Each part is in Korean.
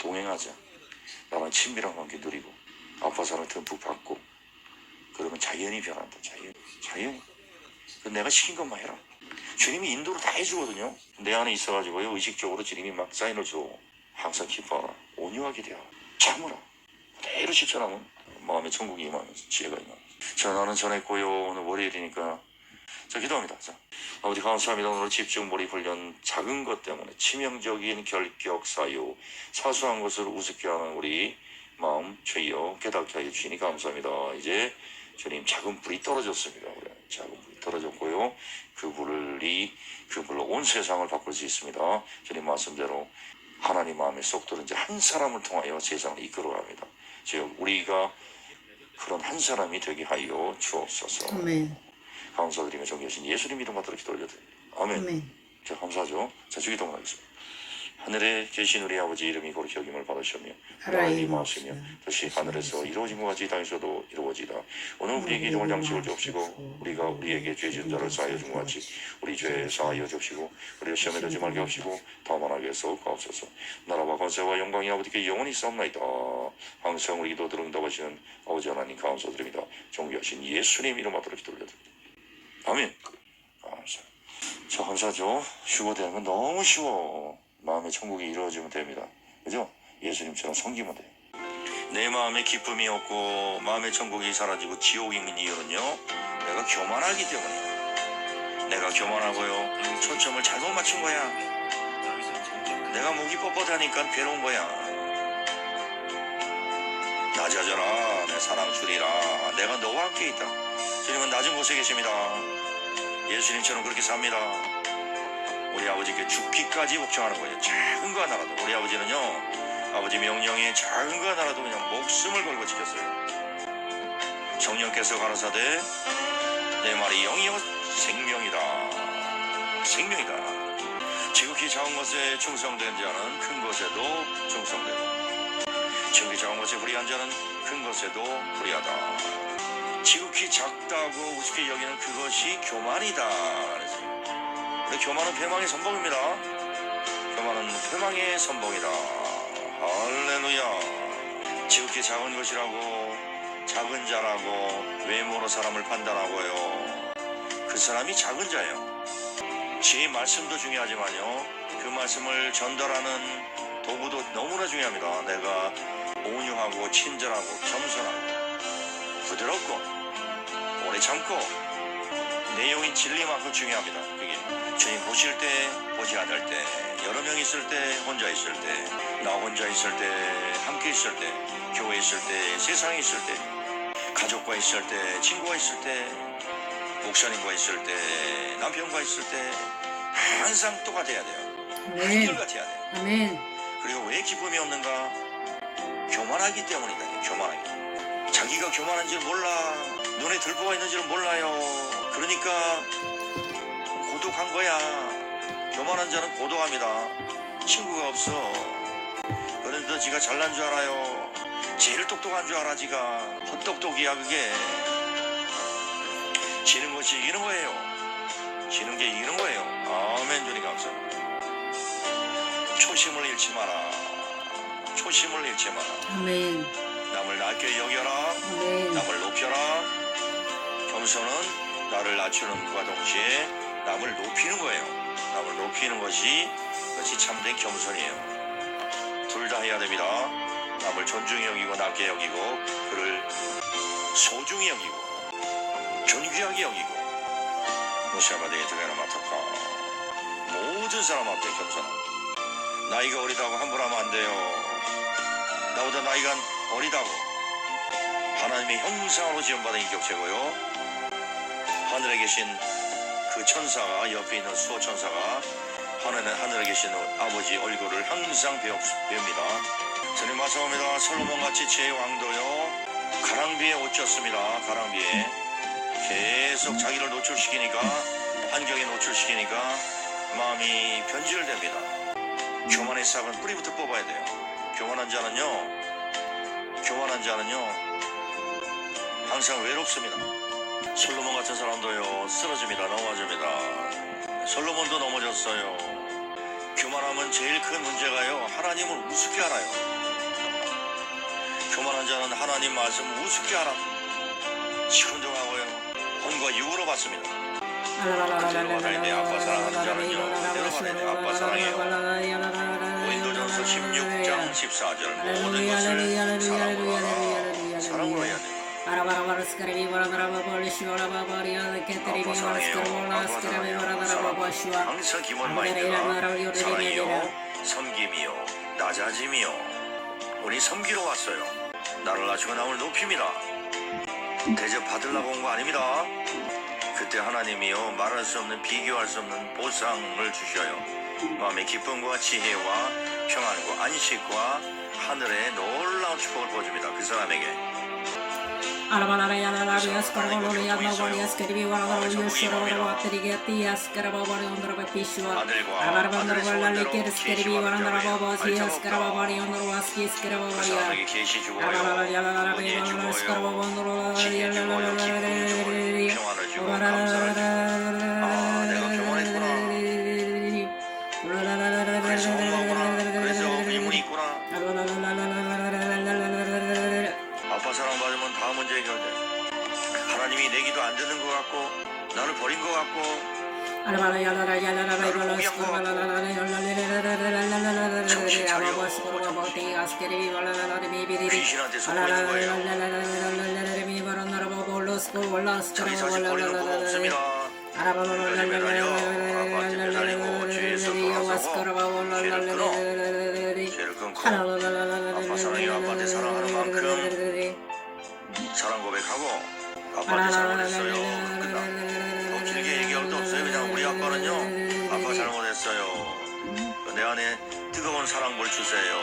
동행하자. 나랑 친밀한 관계 누리고 아빠 사랑 듬뿍 받고 그러면 자연히 변한다. 자연, 자연히. 그 내가 시킨 것만 해라. 주님이 인도를 다 해주거든요. 내 안에 있어가지고요 의식적으로 주님이 막 사인을 줘. 항상 기뻐하라. 온유하게 되어 참으라. 그대로 실천하면 마음의 천국이 임하면서 지혜가 임하면서. 자 나는 전했고요. 오늘 월요일이니까 자 기도합니다. 자 아버지 감사합니다. 오늘 집중 몰입 훈련 작은 것 때문에 치명적인 결격 사유 사소한 것을 우습게 하는 우리 마음 죄여 깨닫게 하여 주시니 감사합니다. 이제 주님 작은 불이 떨어졌습니다. 우리 작은 불이 떨어졌고요. 그 불이 그 불로 온 세상을 바꿀 수 있습니다. 주님 말씀대로 하나님 마음에 쏙 들은 이제 한 사람을 통하여 세상을 이끌어갑니다. 즉 우리가 그런 한 사람이 되게 하여 주옵소서. 아멘. 감사드리며 정리하신 예수님 이름 받들어 기도 올려드립니다. 아멘. 아멘. 자, 감사하죠. 자, 주기 동원하겠습니다. 하늘에 계신 우리 아버지 이름이 거룩히 여김을 받으시며 나의 마시며 다시 하늘에서 이루어진 것 같이 땅에서도 이루어지다. 오늘 우리에게 종을 양식을 주옵시고 우리가 우리에게 죄 지은 자를 사하여 준 것 같이 우리 죄 사하여 주옵시고 우리를 시험에 들지 말게 하시고 다만 하게 해서 가옵소서. 나라와 권세와 영광이 아버지께 영원히 싸움나이다. 항상 우리 기도 들은다고 하시는 아버지 하나님 감사드립니다. 존귀하신 예수님 이름 받들어 기도 올려드립니다. 아멘. 감사. 저 감사죠. 쉬고 되는 건 너무 쉬워. 마음의 천국이 이루어지면 됩니다. 그죠? 예수님처럼 섬기면 돼. 내 마음에 기쁨이 없고 마음의 천국이 사라지고 지옥이 있는 이유는요. 내가 교만하기 때문이야. 내가 교만하고요. 초점을 잘못 맞춘 거야. 내가 목이 뻣뻣하니까 괴로운 거야. 낮아져라 내 사랑 줄이라 내가 너와 함께 있다. 주님은 낮은 곳에 계십니다. 예수님처럼 그렇게 삽니다. 우리 아버지께 죽기까지 복종하는 거예요. 작은 거 하나라도. 우리 아버지는요, 아버지 명령에 작은 거 하나라도 그냥 목숨을 걸고 지켰어요. 성령께서 가라사대, 내 말이 영이요 생명이다. 생명이다. 지극히 작은 것에 충성된 자는 큰 것에도 충성되다. 지극히 작은 것에 불의한 자는 큰 것에도 불의하다. 지극히 작다고 우습게 여기는 그것이 교만이다. 우리 교만은 패망의 선봉입니다. 교만은 패망의 선봉이다. 할렐루야. 지극히 작은 것이라고 작은 자라고 외모로 사람을 판단하고요. 그 사람이 작은 자예요. 제 말씀도 중요하지만요. 그 말씀을 전달하는 도구도 너무나 중요합니다. 내가 온유하고 친절하고 겸손하고 부드럽고 오래 참고 내용이 진리만큼 중요합니다. 그게 주님 보실 때, 보지 않을 때, 여러 명 있을 때, 혼자 있을 때, 나 혼자 있을 때, 함께 있을 때, 교회 있을 때, 세상에 있을 때, 가족과 있을 때, 친구가 있을 때, 목사님과 있을 때, 남편과 있을 때, 항상 똑같아야 돼요. 한결같아야 돼요. 아멘. 그리고 왜 기쁨이 없는가? 교만하기 때문이다. 교만하기. 자기가 교만한 줄 몰라. 눈에 들보가 있는 줄 몰라요. 그러니까 고독한 거야. 교만한 자는 고독합니다. 친구가 없어. 그런데 지가 잘난 줄 알아요. 제일 똑똑한 줄 알아 지가. 헛똑똑이야 그게. 지는 것이 이기는 거예요. 지는 게 이기는 거예요. 아멘 주님 감사합니다. 초심을 잃지 마라. 초심을 잃지 마라. 아멘. 남을 낮게 여겨라. 아멘. 남을 높여라. 겸손은 나를 낮추는 것과 동시에 남을 높이는 거예요. 남을 높이는 것이 그것이 참된 겸손이에요. 둘 다 해야 됩니다. 남을 존중히 여기고 낮게 여기고 그를 소중히 여기고 존귀하게 여기고 무시아바데에 들어가는 마타카 모든 사람 앞에 겸손함 나이가 어리다고 함부로 하면 안 돼요. 나보다 나이가 어리다고 하나님의 형상으로 지원받은 인격체고요. 하늘에 계신 그 천사가 옆에 있는 수호 천사가 하늘에 하늘에 계신 아버지 얼굴을 항상 배웁, 배웁니다. 저는 말씀합니다. 솔로몬 같이 제 왕도요 가랑비에 옷 졌습니다. 가랑비에 계속 자기를 노출시키니까 환경에 노출시키니까 마음이 변질됩니다. 교만의 싹은 뿌리부터 뽑아야 돼요. 교만한 자는요, 교만한 자는요, 항상 외롭습니다. 솔로몬 같은 사람도요, 쓰러집니다. 넘어집니다. 솔로몬도 넘어졌어요. 교만하면 제일 큰 문제가요. 하나님을 우습게 알아요. 교만한 자는 하나님 말씀을 우습게 알아. 시큰둥하고요. 혼과 육으로 받습니다. 그대로 돼. 아빠 사랑하는 자는요. 그대로 돼. 아빠 사랑해요. 고린도전서 16장 14절 모든 것을 사랑으로 하라. 사랑으로 해야 돼. 항상 기본 마인드가 사랑이요, 섬김이요, 낮아짐이요. 우리 섬기러 왔어요. 나를 낮추고 남을 높입니다. 대접 받으려고 온 거 아닙니다. 그때 하나님이요 말할 수 없는 비교할 수 없는 보상을 주셔요. 마음의 기쁨과 지혜와 평안과 안식과 하늘의 놀라운 축복을 보여줍니다. 그 사람에게. Terigeti askaraba bari ondraba 아빠 사랑해요 아빠한테 사랑하는 만큼 사랑 고백하고 아빠한테 잘못했어요 끝나 뭐 그냥 우리 아빠는요 아빠 잘못했어요. 내 안에 뜨거운 사랑물 주세요.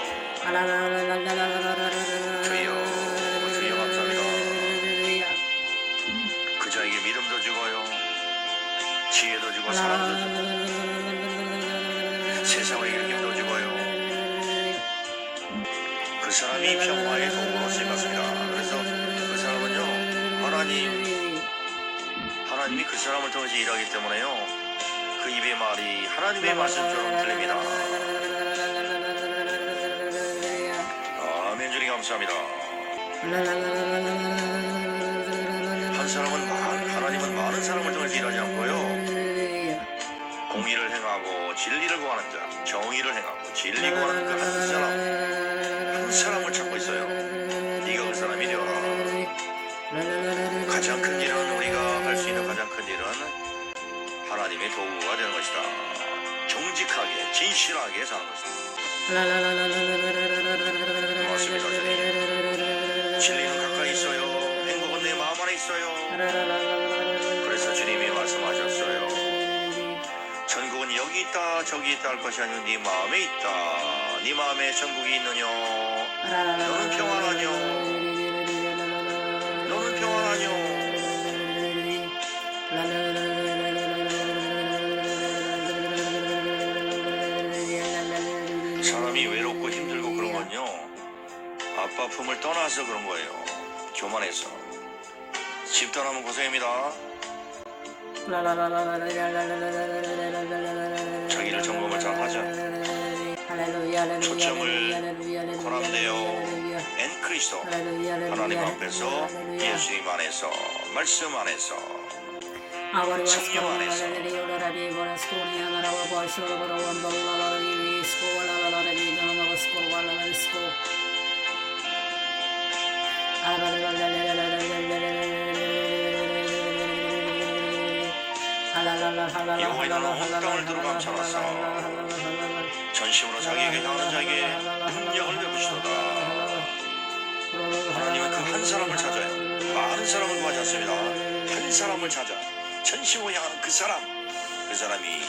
그자에게 믿음도 주고요 지혜도 주고 사랑도 주고 세상을 이기도 주고요. 그 사람이 평화의 도구로 쓰임받습니다. 그래서 그 사람은요 하나님 그 사람을 통해서 일하기 때문에요. 그 입의 말이 하나님의 말씀처럼 들립니다. 아멘 주님 감사합니다. 한 사람은 많, 하나님은 많은 사람을 통해서 일하지 않고요. 공의를 행하고 진리를 구하는 자 정의를 행하고 진리 구하는 그 한 사람 한 사람을 찾고 있어요 도구가 되는 것이다. 정직하게 진실하게 사는 것이다. 고맙습니다 주님. 진리는 가까이 있어요. 행복은 내 마음 안에 있어요. 그래서 주님이 말씀하셨어요. 천국은 여기 있다 저기 있다 할 것이 아니고 네 마음에 있다. 네 마음에 천국이 있느냐 너는 평안하뇨 품을 떠나서 그런 거예요. 교만해서. 집 떠나면 고생입니다. 자기를 점검을 잘 하자. 초점을 고람되어 엔 크리스도 하나님 앞에서 예수님 안에서 말씀 안에서 성령 안에서 온 땅을 두루 감찰하사 전심으로 자기에게 향하는 자에게 능력을 베푸시도다. 하나님은 그 한 사람을 찾아요. 많은 사람을 구하지 않습니다. 한 사람을 찾아 전심으로 향하는 그 사람. 그 사람이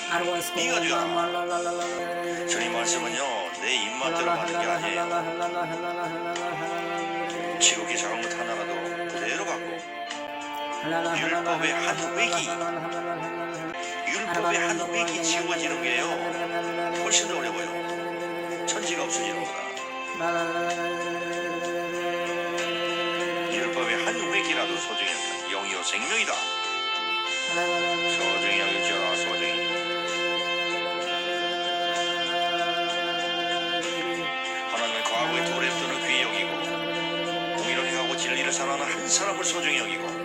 네가 되어라 주님 말씀은요 내 입맛대로 하는 게 아니에요. 지옥의 작은 것 하나라도 그대로 받고 율법의 한 획이 율법의 한 획이 지워지는 게요. 훨씬 더 어려워요 천지가 없어지는 거다 율법의 한 획이라도 소중하다. 영이요 생명이다. 소중히 여기죠 소중히 하나님은 과거의 도를 떠는 귀히 그 여기고 공의를 행하고 진리를 사랑하는 한 사람을 소중히 여기고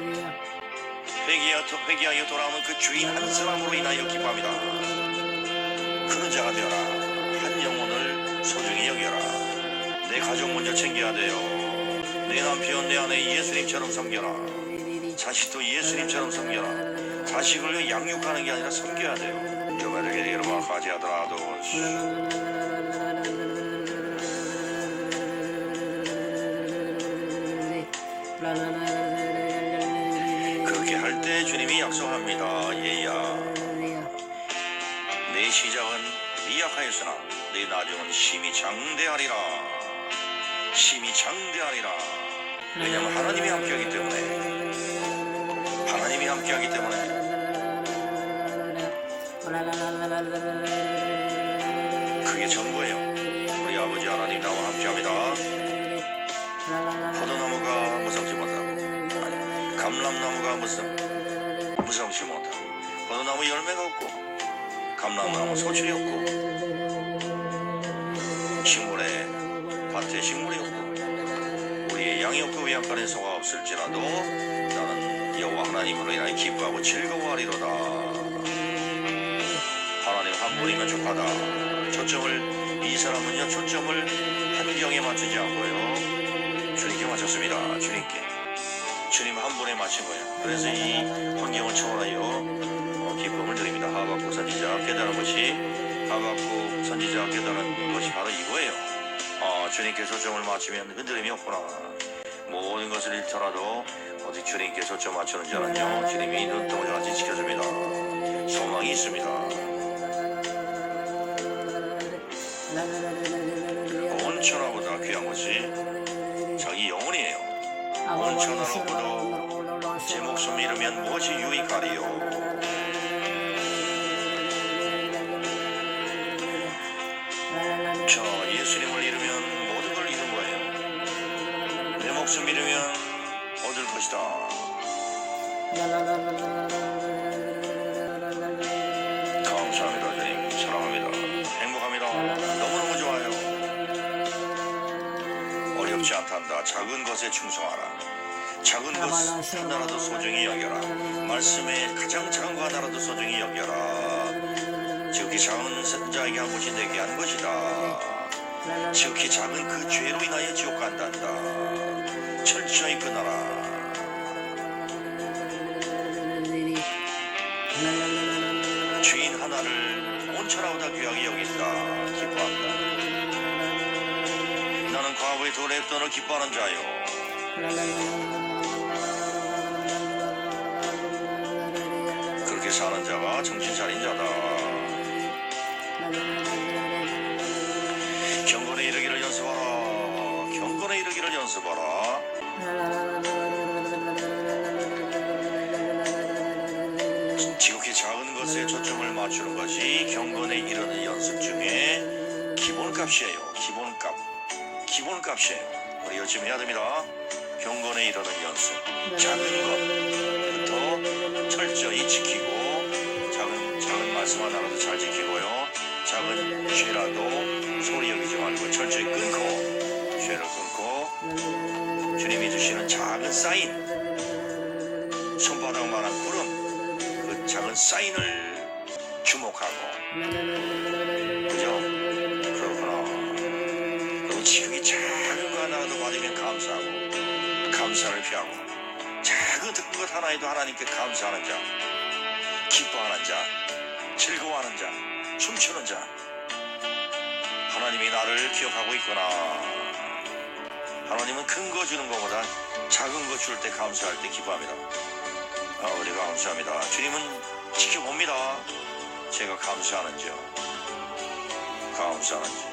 회개하여, 회개하여 돌아오는 그 주인 한 사람으로 인하여 기뻐합니다. 그런 자가 되어라. 한 영혼을 소중히 여겨라. 내 가족 먼저 챙겨야 돼요. 내 남편, 내 아내 예수님처럼 섬겨라. 자식도 예수님처럼 섬겨라. 자식을 양육하는 게 아니라 섬겨야 돼요. 저만에게 여러분 하지 하더라도 약속합니다. 얘야, 내 시작은 미약하였으나 내 나중은 심히 장대하리라. 심히 장대하리라. 왜냐하면 하나님이 함께하기 때문에 하나님이 함께하기 때문에 무성치 못하고 포도나무 열매가 없고 감람나무 소출이 없고 식물에 밭에 식물이 없고 우리의 양이 없고 외양간에 소가 없을지라도 나는 여호와 하나님으로 인하여 기뻐하고 즐거워하리로다. 하나님 한 분이면 족하다. 초점을 이 사람은요 초점을 환경에 맞추지 않고요. 주님께 맞췄습니다. 주님께 주님 한 분에 맞춘 거예요. 그래서 이 환경을 초월하여 어, 기쁨을 드립니다. 하박국 선지자 깨달은 것이 하박국 선지자 깨달은 것이 바로 이거예요. 어, 주님께 초점을 맞추면 흔들림이 없구나. 모든 것을 잃더라도 어디 주님께 초점 맞추는 자는요 주님이 눈동자 같이 지켜줍니다. 소망이 있습니다. 온천하보다 귀한 것이 제 목숨 잃으면 무엇이 유익하리요? 저 예수님을 잃으면 모든 걸 잃은 거예요. 내 목숨 잃으면 얻을 것이다 작은 것에 충성하라. 작은 것 하나라도 소중히 여겨라. 말씀에 가장 작은 거 하나라도 소중히 여겨라. 지극히 작은 자에게 한 것이 내게 한 것이다. 지극히 작은 그 죄로 인하여 지옥 간단다. 철저히 끊어라 도래 떠을 기뻐하는 자요. 그렇게 사는 자가 정신 차린 자다. 경건에 이르기를 연습하라. 경건에 이르기를 연습하라. 지극히 작은 것에 초점을 맞추는 것이 경건에 이르는 연습 중에 기본값이에요. 기본값 기본 값이에요 우리 열심히 해야 됩니다. 경건에 이르는 연습. 작은 것부터 철저히 지키고 작은 작은 말씀 하나라도 잘 지키고요. 작은 죄라도 소리 여기지 말고 철저히 끊고 죄를 끊고 주님이 주시는 작은 사인 손바닥만한 구름 그 작은 사인을 주목하고 감사를 표하고 작은 특것 하나에도 하나님께 감사하는 자 기뻐하는 자 즐거워하는 자 춤추는 자 하나님이 나를 기억하고 있구나. 하나님은 큰 거 주는 것보다 작은 거 줄 때 감사할 때 기뻐합니다. 아, 우리가 감사합니다. 주님은 지켜봅니다. 제가 감사하는지요 감사하는지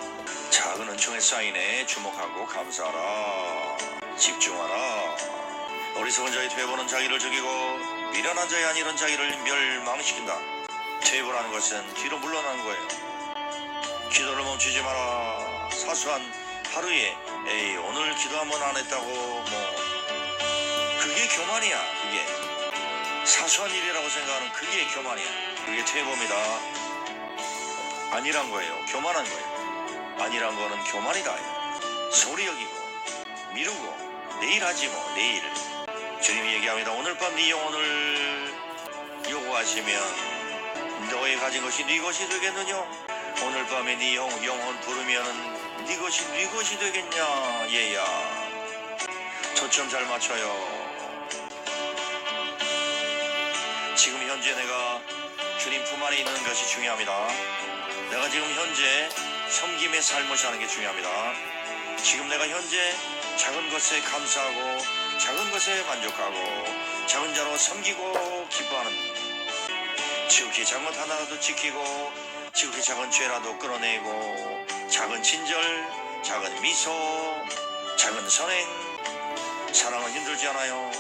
작은 은총의 사인에 주목하고 감사하라 집중하라. 어리석은 자의 퇴보는 자기를 죽이고 미련한 자의 아니런 자기를 멸망시킨다. 퇴보라는 것은 뒤로 물러나는 거예요. 기도를 멈추지 마라. 사소한 하루에 에이 오늘 기도 한번 안 했다고 뭐. 그게 교만이야 그게. 사소한 일이라고 생각하는 그게 교만이야. 그게 퇴보입니다. 아니란 거예요. 교만한 거예요. 아니란 거는 교만이다. 소리 여기고 미루고 내일 하지 뭐 내일 주님이 얘기합니다. 오늘 밤 네 영혼을 요구하시면 너의 가진 것이 네 것이 되겠느냐? 오늘 밤에 네 영, 영혼 부르면 네 것이 네 것이 되겠냐? 얘야. 초점 잘 맞춰요. 지금 현재 내가 주님 품 안에 있는 것이 중요합니다. 내가 지금 현재 섬김의 삶을 사는 게 중요합니다. 지금 내가 현재 작은 것에 감사하고 작은 것에 만족하고 작은 자로 섬기고 기뻐하는 지극히 작은 하나라도 지키고 지극히 작은 죄라도 끌어내고 작은 친절 작은 미소 작은 선행. 사랑은 힘들지 않아요.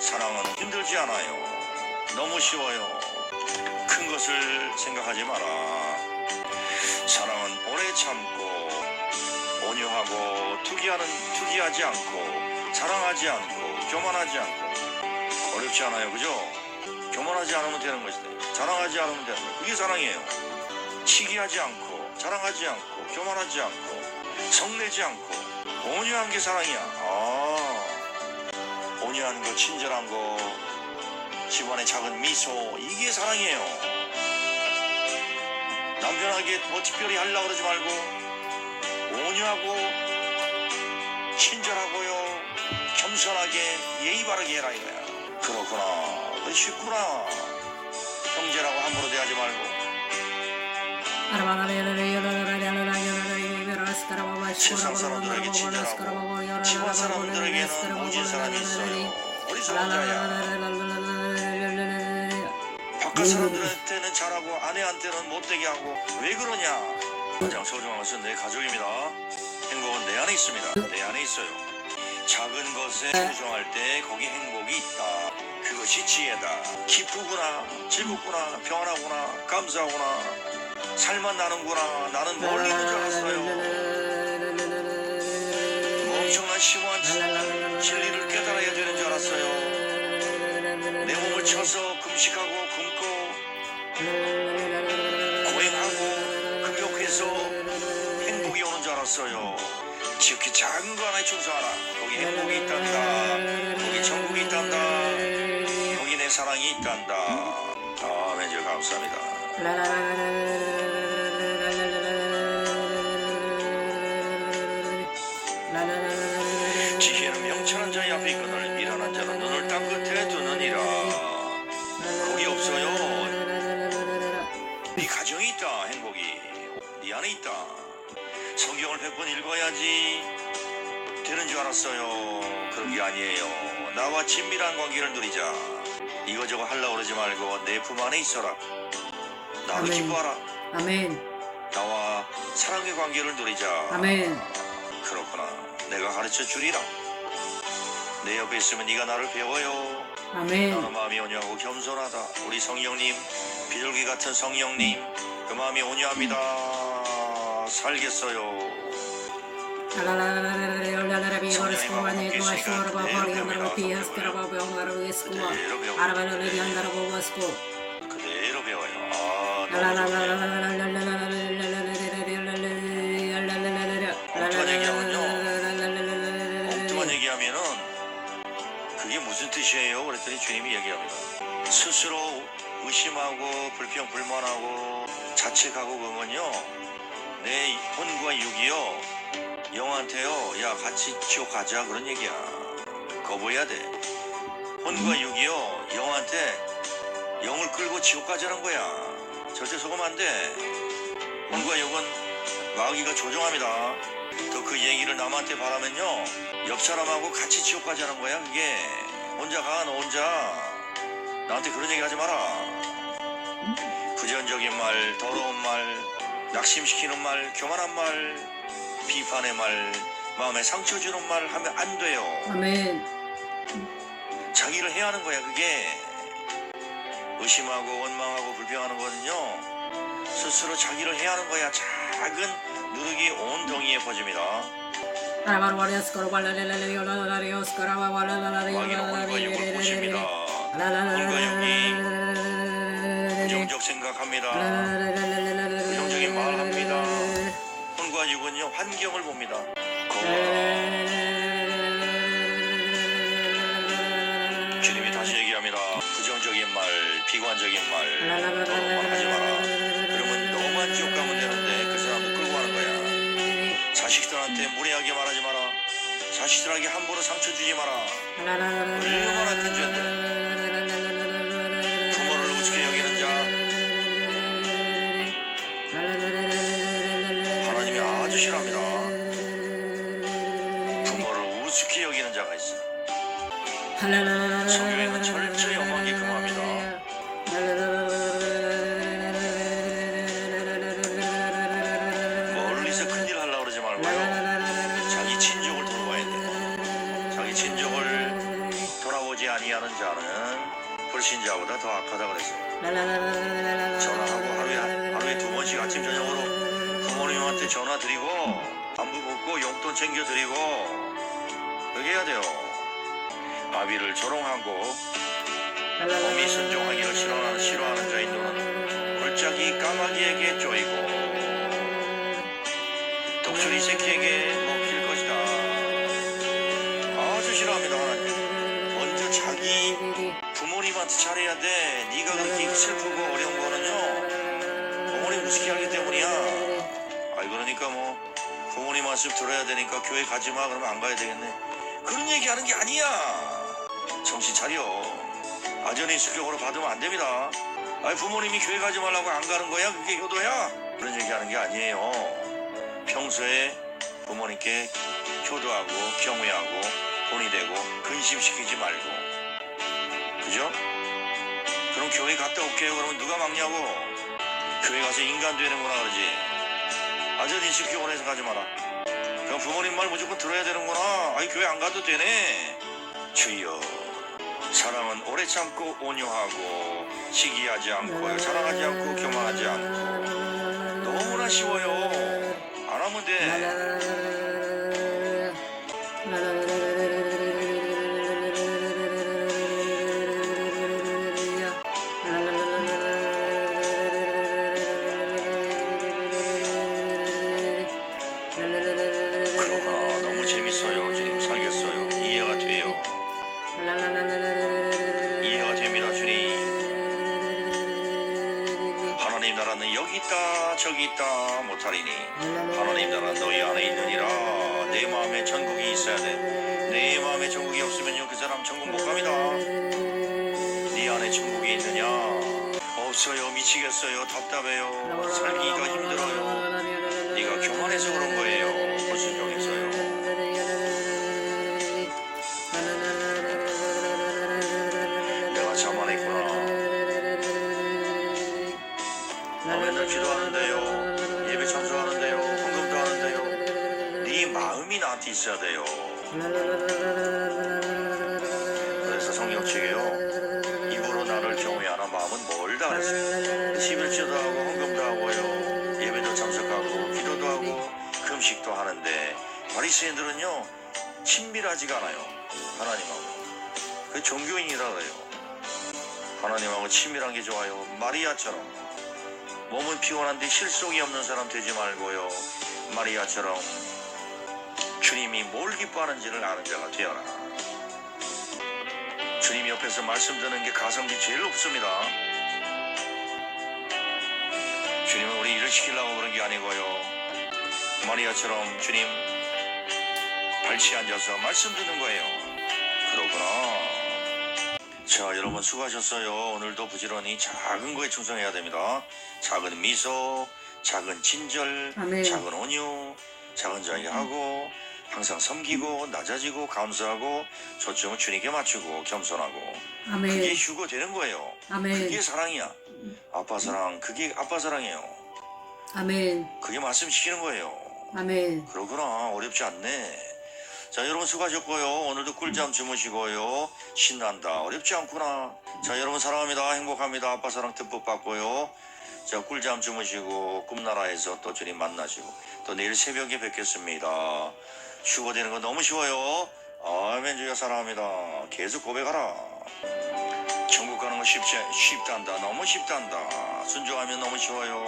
사랑은 힘들지 않아요. 너무 쉬워요. 큰 것을 생각하지 마라. 사랑은 오래 참고 하고 투기하는 투기하지 않고 자랑하지 않고 교만하지 않고. 어렵지 않아요 그죠? 교만하지 않으면 되는 것이다. 자랑하지 않으면 되는 거. 그게 사랑이에요. 치기하지 않고 자랑하지 않고 교만하지 않고 성내지 않고. 온유한 게 사랑이야. 아. 온유한 거 친절한 거 집안의 작은 미소 이게 사랑이에요. 남편에게 뭐 특별히 하려고 그러지 말고 온유하고 친절하고요. 겸손하게 예의 바르게 해라 이거야. 그렇구나. 그 쉽구나. 형제라고 함부로 대하지 말고. 세상 사람들에게 친절하고 집안 사람들에게는 모진 사람이 있어요. 어리석은 자야. 바깥 사람들한테는 잘하고 아내한테는 못되게 하고 왜 그러냐 가장 소중한 것은 내 가족입니다. 행복은 내 안에 있습니다. 내 안에 있어요. 작은 것에 소중할 때 거기 행복이 있다. 그것이 지혜다. 기쁘구나 즐겁구나 평안하구나 감사하구나. 살만 나는구나 나는 멀리 있는 줄 알았어요. 엄청난 진- 진리를 깨달아야 되는 줄 알았어요. 내 몸을 쳐서 금식하고 굶고 알았어요. 지극히 작은 거 하나에 충성하라. 거기 행복이 있단다. 거기 천국이 있단다. 거기 내 사랑이 있단다. 아멘. 주 감사합니다. 성경을 100번 읽어야지 되는 줄 알았어요 그런 게 아니에요 나와 친밀한 관계를 누리자 이거저거 하려고 그러지 말고 내 품 안에 있어라 나도 아멘. 기뻐하라 아멘. 나와 사랑의 관계를 누리자 아멘. 그렇구나 내가 가르쳐 주리라 내 옆에 있으면 네가 나를 배워요 아멘. 나는 마음이 온유하고 겸손하다. 우리 성령님, 비둘기 같은 성령님, 그 마음이 온유합니다. 살겠어요. 그대로. 엉뚱한 얘기하면은 그게 무슨 뜻이에요? 그랬더니 주님이 얘기합니다. 스스로 의심하고 불평 불만하고 자책하고 그러면요 내 혼과 육이요 영한테요. 야 같이 지옥 가자. 그런 얘기야. 거부해야 돼. 혼과 육이요. 영한테 영을 끌고 지옥 가자는 거야. 절대 속으면 안돼. 혼과 육은 마귀가 조종합니다. 또 그 얘기를 남한테 바라면요. 옆 사람하고 같이 지옥 가자는 거야 그게. 혼자 가 너 혼자. 나한테 그런 얘기 하지 마라. 부정적인 말 더러운 말 낙심시키는 말 교만한 말 비판의 말 마음에 상처 주는 말 하면 안 돼요 아멘. 자기를 해야 하는 거야 그게 의심하고 원망하고 불평하는 거는요 스스로 자기를 해야 하는 거야 작은 누룩이 온 덩이에 퍼집니다 마귀는 혼과 육을 보십니다 혼과 육이 부정적 생각합니다 부정적인 말을 합니다 육은요 환경을 봅니다 거울 비판적인 말, 비관적인 말 너무 하지 마라. 그러면 너만 지옥 가면 되는데 그 사람도 끌고 가는 거야. 자식들한테 무례하게 말하지 마라. 자식들에게 함부로 상처 주지 마라. 얼마나 큰 죄인데. 돌아보지 아니하는 자는 불신자보다 더 악하다 그랬어요. 전화하고 하루에 하루에 두 번씩 아침 저녁으로 부모님한테 전화 드리고 안부 묻고 용돈 챙겨 드리고 그렇게 해야 돼요. 아비를 조롱하고 몸이 순종하기를 싫어하는 싫어하는 자인 너는 골짜기 까마귀에게 쪼이고 독수리 새끼에게 부모님한테 잘해야 돼. 네가 그렇게 슬프고 어려운 거는요. 부모님 무식해 하기 때문이야. 아이 그러니까 뭐 부모님 말씀 들어야 되니까 교회 가지 마 그러면 안 가야 되겠네. 그런 얘기 하는 게 아니야. 정신 차려. 아전의 수격으로 받으면 안 됩니다. 아이 부모님이 교회 가지 말라고 안 가는 거야? 그게 효도야? 그런 얘기 하는 게 아니에요. 평소에 부모님께 효도하고 경외하고 돈이 되고 근심시키지 말고 그죠? 그럼 교회 갔다 올게요. 그러면 누가 막냐고? 교회 가서 인간 되는구나 그러지. 아전 인식교원에서 가지 마라. 그럼 부모님 말 무조건 들어야 되는구나. 아니 교회 안 가도 되네. 주여. 사랑은 오래 참고 온유하고 시기하지 않고요. 사랑하지 않고 교만하지 않고 너무나 쉬워요. 안 하면 돼. 못하리니 하나님 나라는 너희 안에 있느니라. 내 마음에 천국이 있어야 돼내 마음에 천국이 없으면요 그 사람 천국 못 갑니다. 네 안에 천국이 있느냐? 없어요. 미치겠어요. 답답해요. 살기가 힘들어요. 네가 교만해서 그런 거예요. 불순종해서요. 내가 자만했구나. 나 맨날 기도하는데요 네 마음이 나한테 있어야 돼요. 그래서 성경책에요. 입으로 나를 경외하는 마음은 멀다 그랬어요. 11조도 하고 헌금도 하고요. 예배도 참석하고 기도도 하고 금식도 하는데 바리새인들은요 친밀하지가 않아요. 하나님하고. 그 종교인이라 그래요. 하나님하고 친밀한 게 좋아요. 마리아처럼. 몸은 피곤한데 실속이 없는 사람 되지 말고요. 마리아처럼 주님이 뭘 기뻐하는지를 아는 자가 되어라. 주님 옆에서 말씀 듣는 게 가성비 제일 높습니다. 주님은 우리 일을 시키려고 그런 게 아니고요. 마리아처럼 주님 발치 앉아서 말씀 듣는 거예요. 그러구나. 자, 여러분 수고하셨어요. 오늘도 부지런히 작은 거에 충성해야 됩니다. 작은 미소, 작은 친절, 아멘. 작은 온유, 작은 자기하고 항상 섬기고 낮아지고 감사하고 초점을 주님께 맞추고 겸손하고 그게 아멘. 휴거 되는 거예요. 아멘. 그게 사랑이야. 아빠 사랑, 그게 아빠 사랑이에요. 아멘. 그게 말씀시키는 거예요. 아멘. 그러구나 어렵지 않네 자 여러분 수고하셨고요 오늘도 꿀잠 주무시고요 신난다 어렵지 않구나 자 여러분 사랑합니다 행복합니다 아빠 사랑 듬뿍 받고요 자 꿀잠 주무시고 꿈나라에서 또 주님 만나시고 또 내일 새벽에 뵙겠습니다 휴거되는 거 너무 쉬워요. 아멘 주여 사랑합니다. 계속 고백하라. 천국 가는 거 쉽지 쉽단다. 너무 쉽단다. 순종하면 너무 쉬워요.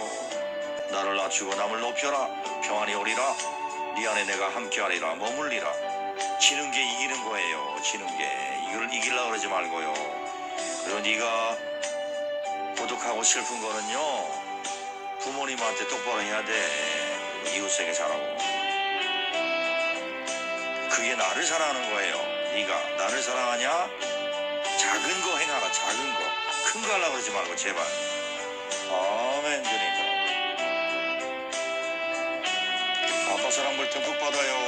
나를 낮추고 남을 높여라. 평안히 오리라. 네 안에 내가 함께하리라. 머물리라. 지는 게 이기는 거예요. 지는 게 이걸 이기려고 그러지 말고요. 그리고 네가 고독하고 슬픈 거는요 부모님한테 똑바로 해야 돼. 이웃에게 잘하고 그게 나를 사랑하는 거예요. 네가 나를 사랑하냐? 작은 거 행하라 작은 거. 큰 거 하려고 그러지 말고 제발. 아멘 그러니까 아빠 사랑 볼땐푹 받아요